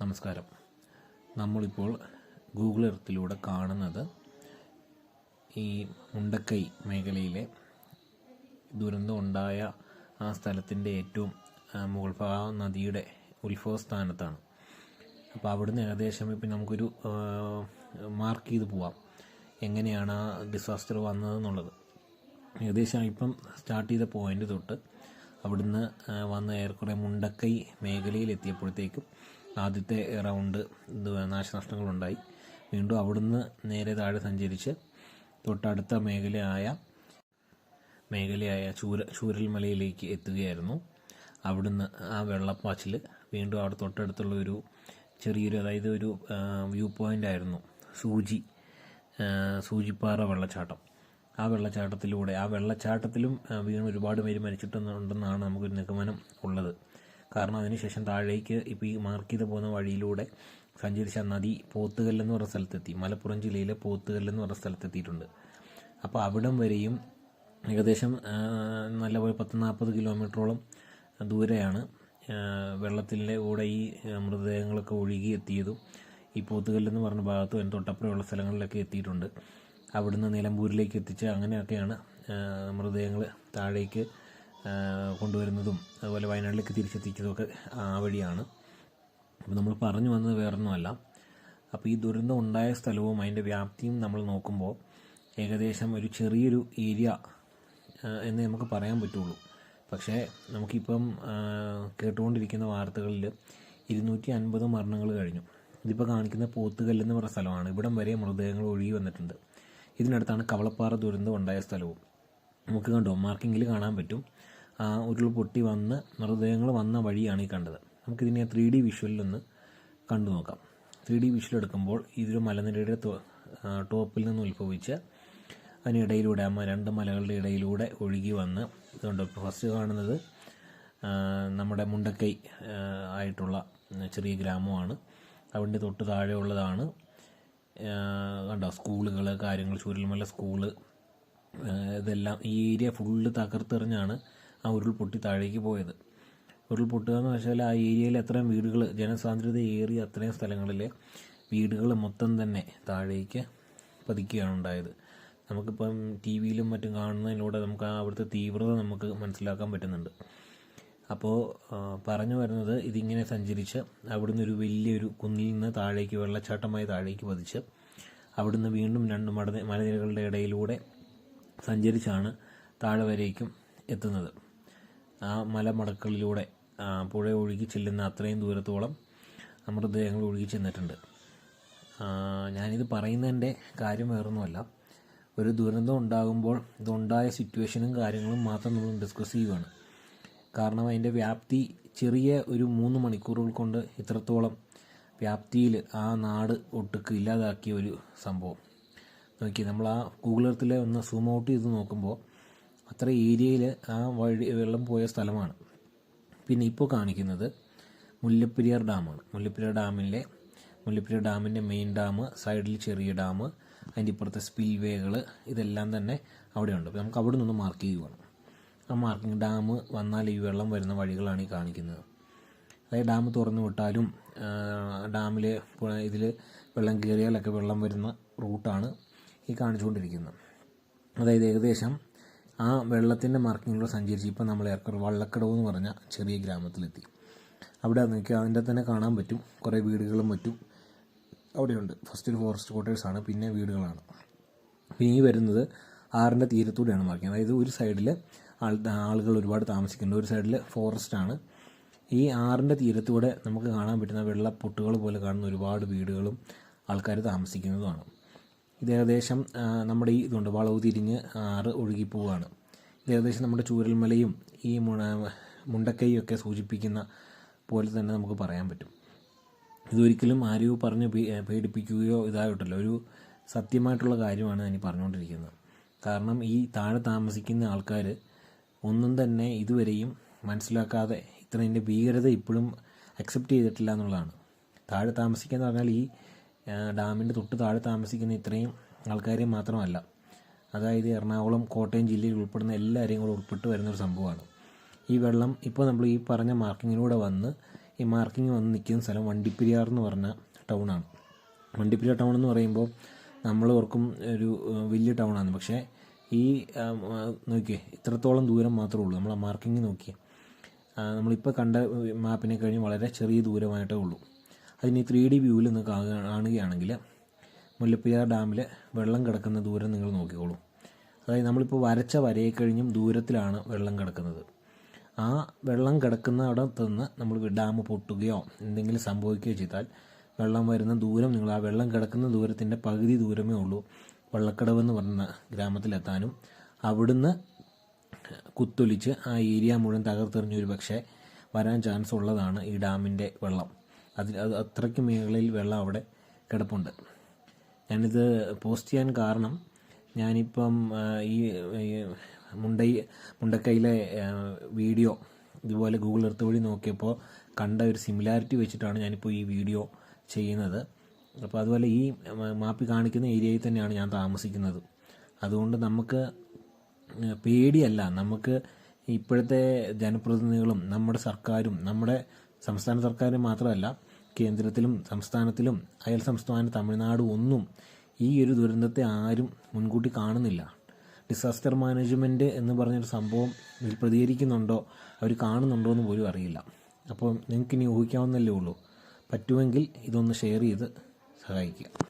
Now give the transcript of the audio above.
നമസ്കാരം. നമ്മളിപ്പോൾ ഗൂഗിൾ എർത്തിലൂടെ കാണുന്നത് ഈ മുണ്ടക്കൈ മേഖലയിലെ ദുരന്തം ഉണ്ടായ ആ സ്ഥലത്തിന്റെ ഏറ്റവും മുകൾ ഭാഗം നദിയുടെ ഉത്ഭവസ്ഥാനത്താണ്. അപ്പോൾ അവിടുന്ന് ഏകദേശം ഇപ്പം നമുക്കൊരു മാർക്ക് ചെയ്ത് പോവാം. എങ്ങനെയാണ് ആ ഡിസാസ്റ്റർ വന്നതെന്നുള്ളത്. ഏകദേശം ഇപ്പം സ്റ്റാർട്ട് ചെയ്ത പോയിന്റ് തൊട്ട് അവിടുന്ന് വന്ന് ഏറെക്കുറെ മുണ്ടക്കൈ മേഖലയിൽ എത്തിയപ്പോഴത്തേക്കും ആദ്യത്തെ റൗണ്ട് ഇത് നാശനഷ്ടങ്ങളുണ്ടായി. വീണ്ടും അവിടുന്ന് നേരെ താഴെ സഞ്ചരിച്ച് തൊട്ടടുത്ത മേഖലയായ മേഖലയായ ചൂര ചൂരൽമലയിലേക്ക് എത്തുകയായിരുന്നു. അവിടുന്ന് ആ വെള്ളപ്പാച്ചിൽ വീണ്ടും അവിടെ തൊട്ടടുത്തുള്ള ഒരു ചെറിയൊരു അതായത് ഒരു വ്യൂ പോയിന്റ് ആയിരുന്നു. സൂചി സൂചിപ്പാറ വെള്ളച്ചാട്ടം. ആ വെള്ളച്ചാട്ടത്തിലൂടെ ആ വെള്ളച്ചാട്ടത്തിലും വീണ് ഒരുപാട് പേര് മരിച്ചിട്ടുണ്ടെന്നാണ് നമുക്കൊരു നിഗമനം ഉള്ളത്. കാരണം അതിനുശേഷം താഴേക്ക് ഇപ്പോൾ ഈ മാർക്ക് ചെയ്ത് പോകുന്ന വഴിയിലൂടെ സഞ്ചരിച്ച നദി പോത്തുകല്ലെന്ന് പറഞ്ഞ സ്ഥലത്തെത്തി. മലപ്പുറം ജില്ലയിലെ പോത്തുകല്ലെന്ന് പറഞ്ഞ സ്ഥലത്തെത്തിയിട്ടുണ്ട്. അപ്പോൾ അവിടം വരെയും ഏകദേശം നല്ലപോലെ പത്ത് നാൽപ്പത് കിലോമീറ്ററോളം ദൂരെയാണ് വെള്ളത്തിന്റെ കൂടെ ഈ മൃതദേഹങ്ങളൊക്കെ ഒഴുകി എത്തിയതും ഈ പോത്തുകല്ലെന്ന് പറഞ്ഞ ഭാഗത്തും അതിന് തൊട്ടപ്പുറമുള്ള സ്ഥലങ്ങളിലൊക്കെ എത്തിയിട്ടുണ്ട്. അവിടുന്ന് നിലമ്പൂരിലേക്ക് എത്തിച്ച് അങ്ങനെയൊക്കെയാണ് മൃതദേഹങ്ങൾ താഴേക്ക് കൊണ്ടുവരുന്നതും അതുപോലെ വയനാട്ടിലേക്ക് തിരിച്ചെത്തിച്ചതും ഒക്കെ ആ വഴിയാണ്. അപ്പോൾ നമ്മൾ പറഞ്ഞു വന്നത് വേറൊന്നുമല്ല. അപ്പോൾ ഈ ദുരന്തം ഉണ്ടായ സ്ഥലവും അതിന്റെ വ്യാപ്തിയും നമ്മൾ നോക്കുമ്പോൾ ഏകദേശം ഒരു ചെറിയൊരു ഏരിയ എന്ന് നമുക്ക് പറയാൻ പറ്റുള്ളൂ. പക്ഷേ നമുക്കിപ്പം കേട്ടുകൊണ്ടിരിക്കുന്ന വാർത്തകളിൽ ഇരുന്നൂറ്റി അൻപത് മരണങ്ങൾ കഴിഞ്ഞു. ഇതിപ്പോൾ കാണിക്കുന്ന പോത്തുകല്ല് എന്ന് സ്ഥലമാണ്. ഇവിടം വരെ മൃതദേഹങ്ങൾ ഒഴുകി വന്നിട്ടുണ്ട്. ഇതിനടുത്താണ് കവളപ്പാറ ദുരന്തം ഉണ്ടായ സ്ഥലവും. നമുക്ക് കണ്ടോ? മാർക്കിങ്ങിൽ കാണാൻ പറ്റും. ആ ഉരുൾ പൊട്ടി വന്ന് മൃതദേഹങ്ങൾ വന്ന വഴിയാണ് ഈ കണ്ടത്. നമുക്കിതിനെ ത്രീ ഡി വിഷ്വലിലൊന്ന് കണ്ടു നോക്കാം. ത്രീ ഡി വിഷ്വൽ എടുക്കുമ്പോൾ ഇതൊരു മലനിരയുടെ ടോപ്പിൽ നിന്ന് ഉത്ഭവിച്ച് അതിനിടയിലൂടെ ആ രണ്ട് മലകളുടെ ഇടയിലൂടെ ഒഴുകി വന്ന് ഇതുകൊണ്ട് ഫസ്റ്റ് കാണുന്നത് നമ്മുടെ മുണ്ടക്കൈ ആയിട്ടുള്ള ചെറിയ ഗ്രാമമാണ്. അവിടെ തൊട്ട് താഴെയുള്ളതാണ്. കണ്ടോ സ്കൂളുകൾ കാര്യങ്ങൾ ചൂരൽമല സ്കൂൾ ഇതെല്ലാം ഈ ഏരിയ ഫുള്ള് തകർത്തെറിഞ്ഞാണ് ആ ഉരുൾപൊട്ടി താഴേക്ക് പോയത്. ഉരുൾപൊട്ടുക എന്ന് വെച്ചാൽ ആ ഏരിയയിൽ എത്രയും വീടുകൾ ജനസാന്ദ്രത ഏറിയ അത്രയും സ്ഥലങ്ങളിൽ വീടുകൾ മൊത്തം തന്നെ താഴേക്ക് പതിക്കുകയാണ് ഉണ്ടായത്. നമുക്കിപ്പം ടി വിയിലും മറ്റും കാണുന്നതിലൂടെ നമുക്ക് ആ അവിടുത്തെ തീവ്രത നമുക്ക് മനസ്സിലാക്കാൻ പറ്റുന്നുണ്ട്. അപ്പോൾ പറഞ്ഞു വരുന്നത് ഇതിങ്ങനെ സഞ്ചരിച്ച് അവിടുന്ന് ഒരു വലിയൊരു കുന്നിൽ നിന്ന് താഴേക്ക് വെള്ളച്ചാട്ടമായി താഴേക്ക് പതിച്ച് അവിടുന്ന് വീണ്ടും രണ്ട് മട മലനിരകളുടെ ഇടയിലൂടെ സഞ്ചരിച്ചാണ് താഴെ വരേക്കും എത്തുന്നത്. ആ മലമടക്കളിലൂടെ പുഴ ഒഴുകി ചെല്ലുന്ന അത്രയും ദൂരത്തോളം മൃതദേഹങ്ങൾ ഒഴുകി ചെന്നിട്ടുണ്ട്. ഞാനിത് പറയുന്നതിന്റെ കാര്യം വേറൊന്നുമല്ല. ഒരു ദുരന്തം ഉണ്ടാകുമ്പോൾ ഇതുണ്ടായ സിറ്റുവേഷനും കാര്യങ്ങളും മാത്രം നമ്മൾ ഡിസ്കസ് ചെയ്യുകയാണ് കാരണം അതിന്റെ വ്യാപ്തി ചെറിയ ഒരു മൂന്ന് മണിക്കൂറുകൾ കൊണ്ട് ഇത്രത്തോളം വ്യാപ്തിയിൽ ആ നാട് ഒട്ടുക്ക് ഇല്ലാതാക്കിയ ഒരു സംഭവം. നോക്കി നമ്മൾ ആ ഗൂഗിൾ എർത്തിലെ ഒന്ന് സൂം ഔട്ട് ചെയ്ത് നോക്കുമ്പോൾ അത്ര ഏരിയയിൽ ആ വഴി വെള്ളം പോയ സ്ഥലമാണ്. പിന്നെ ഇപ്പോൾ കാണിക്കുന്നത് മുല്ലപ്പെരിയാർ ഡാമാണ്. മുല്ലപ്പെരിയാർ ഡാമിലെ മുല്ലപ്പെരിയാർ ഡാമിന്റെ മെയിൻ ഡാം സൈഡിൽ ചെറിയ ഡാം അതിന്റെ ഇപ്പുറത്തെ സ്പിൽ വേകൾ ഇതെല്ലാം തന്നെ അവിടെയുണ്ട്. അപ്പോൾ നമുക്ക് അവിടെ നിന്ന് മാർക്ക് ചെയ്യുവാണ് ആ മാർക്കിംഗ് ഡാം വന്നാൽ ഈ വെള്ളം വരുന്ന വഴികളാണ് ഈ കാണിക്കുന്നത്. അതായത് ഡാം തുറന്നു വിട്ടാലും ഡാമിൽ ഇതിൽ വെള്ളം കയറിയാലൊക്കെ വെള്ളം വരുന്ന റൂട്ടാണ് ഈ കാണിച്ചുകൊണ്ടിരിക്കുന്നത്. അതായത് ഏകദേശം ആ വെള്ളത്തിന്റെ മാർക്കിങ്ങിലൂടെ സഞ്ചരിച്ച് ഇപ്പോൾ നമ്മൾ ഏർക്കർ വള്ളക്കടവ് എന്ന് പറഞ്ഞ ചെറിയ ഗ്രാമത്തിലെത്തി. അവിടെ നോക്കിയാൽ അതിന്റെ തന്നെ കാണാൻ പറ്റും. കുറേ വീടുകളും മറ്റും അവിടെയുണ്ട്. ഫസ്റ്റ് ഒരു ഫോറസ്റ്റ് ക്വാർട്ടേഴ്സാണ് പിന്നെ വീടുകളാണ്. പിന്നെ ഈ വരുന്നത് ആറിന്റെ തീരത്തൂടെയാണ് മാർക്കിങ് അതായത് ഒരു സൈഡിൽ ആൾ ആളുകൾ ഒരുപാട് താമസിക്കുന്നുണ്ട്. ഒരു സൈഡിൽ ഫോറസ്റ്റാണ് ഈ ആറിന്റെ തീരത്തൂടെ നമുക്ക് കാണാൻ പറ്റുന്ന വെള്ളപ്പൊട്ടുകൾ പോലെ കാണുന്ന ഒരുപാട് വീടുകളും ആൾക്കാർ താമസിക്കുന്നതുമാണ്. ഇത് ഏകദേശം നമ്മുടെ ഈ ഇതുണ്ട് വളവ് തിരിഞ്ഞ് ആറ് ഒഴുകിപ്പോവുകയാണ് ഇത് ഏകദേശം നമ്മുടെ ചൂരൽമലയും ഈ മുണ- മുണ്ടക്കൈയും ഒക്കെ സൂചിപ്പിക്കുന്ന പോലെ തന്നെ നമുക്ക് പറയാൻ പറ്റും. ഇതൊരിക്കലും ആരെയോ പറഞ്ഞ് പേടിപ്പിക്കുകയോ ഇതായിട്ടല്ല ഒരു സത്യമായിട്ടുള്ള കാര്യമാണ് ഞാൻ പറഞ്ഞുകൊണ്ടിരിക്കുന്നത്. കാരണം ഈ താഴെ താമസിക്കുന്ന ആൾക്കാർ ഒന്നും തന്നെ ഇതുവരെയും മനസ്സിലാക്കാതെ ഇത്രതിന്റെ ഭീകരത ഇപ്പോഴും അക്സെപ്റ്റ് ചെയ്തിട്ടില്ല എന്നുള്ളതാണ്. താഴെ താമസിക്കുക എന്ന് പറഞ്ഞാൽ ഈ ഡാമിന്റെ തൊട്ട് താഴെ താമസിക്കുന്ന ഇത്രയും ആൾക്കാരെ മാത്രമല്ല. അതായത് എറണാകുളം കോട്ടയം ജില്ലയിൽ ഉൾപ്പെടുന്ന എല്ലാവരെയും കൂടെ ഉൾപ്പെട്ട് വരുന്നൊരു സംഭവമാണ്. ഈ വെള്ളം ഇപ്പോൾ നമ്മൾ ഈ പറഞ്ഞ മാർക്കിങ്ങിലൂടെ വന്ന് ഈ മാർക്കിങ് വന്ന് നിൽക്കുന്ന സ്ഥലം വണ്ടിപ്പെരിയാർ എന്ന് പറഞ്ഞ ടൗണാണ്. വണ്ടിപ്പെരിയാർ ടൗൺ എന്ന് പറയുമ്പോൾ നമ്മൾ ഓർക്കും ഒരു വലിയ ടൗണാണ്. പക്ഷേ ഈ നോക്കിയേ ഇത്രത്തോളം ദൂരം മാത്രമേ ഉള്ളൂ. നമ്മൾ ആ മാർക്കിങ് നോക്കിയേ. നമ്മളിപ്പോൾ കണ്ട മാപ്പിനെ കഴിഞ്ഞ് വളരെ ചെറിയ ദൂരമായിട്ടേ ഉള്ളൂ. അതിന് ത്രീ ഡി വ്യൂവിൽ നിന്ന് കാണുകയാണെങ്കിൽ മുല്ലപ്പെരിയാർ ഡാമിൽ വെള്ളം കിടക്കുന്ന ദൂരം നിങ്ങൾ നോക്കിക്കോളൂ. അതായത് നമ്മളിപ്പോൾ വരച്ച വരയെ കഴിഞ്ഞും ദൂരത്തിലാണ് വെള്ളം കിടക്കുന്നത്. ആ വെള്ളം കിടക്കുന്ന അവിടെ നിന്ന് നമ്മൾ ഡാം പൊട്ടുകയോ എന്തെങ്കിലും സംഭവിക്കുകയോ ചെയ്താൽ വെള്ളം വരുന്ന ദൂരം നിങ്ങൾ ആ വെള്ളം കിടക്കുന്ന ദൂരത്തിന്റെ പകുതി ദൂരമേ ഉള്ളൂ. വള്ളക്കടവ് എന്ന് പറയുന്ന ഗ്രാമത്തിലെത്താനും അവിടുന്ന് കുത്തൊലിച്ച് ആ ഏരിയ മുഴുവൻ തകർത്തെറിഞ്ഞൊരു പക്ഷേ വരാൻ ചാൻസ് ഉള്ളതാണ് ഈ ഡാമിന്റെ വെള്ളം. അതിൽ അത് അത്രയ്ക്ക് മേഖലയിൽ വെള്ളം അവിടെ കിടപ്പുണ്ട്. ഞാനിത് പോസ്റ്റ് ചെയ്യാൻ കാരണം ഞാനിപ്പം ഈ മുണ്ടൈ മുണ്ടക്കൈയിലെ വീഡിയോ ഇതുപോലെ ഗൂഗിൾ എർത്ത് വഴി നോക്കിയപ്പോൾ കണ്ട ഒരു സിമിലാരിറ്റി വെച്ചിട്ടാണ് ഞാനിപ്പോൾ ഈ വീഡിയോ ചെയ്യുന്നത്. അപ്പോൾ അതുപോലെ ഈ മാപ്പി കാണിക്കുന്ന ഏരിയയിൽ തന്നെയാണ് ഞാൻ താമസിക്കുന്നത്. അതുകൊണ്ട് നമുക്ക് പേടിയല്ല. നമുക്ക് ഇപ്പോഴത്തെ ജനപ്രതിനിധികളും നമ്മുടെ സർക്കാരും നമ്മുടെ സംസ്ഥാന സർക്കാരും മാത്രമല്ല കേന്ദ്രത്തിലും സംസ്ഥാനത്തിലും അയൽ സംസ്ഥാന തമിഴ്നാട് ഒന്നും ഈ ഒരു ദുരന്തത്തെ ആരും മുൻകൂട്ടി കാണുന്നില്ല. ഡിസാസ്റ്റർ മാനേജ്മെന്റ് എന്ന് പറഞ്ഞൊരു സംഭവം ഇതിൽ പ്രതികരിക്കുന്നുണ്ടോ? അവർ കാണുന്നുണ്ടോ എന്ന് പോലും അറിയില്ല. അപ്പോൾ നിങ്ങൾക്ക് ഇനി ഊഹിക്കാവുന്നല്ലേ ഉള്ളൂ. പറ്റുമെങ്കിൽ ഇതൊന്ന് ഷെയർ ചെയ്ത് സഹായിക്കുക.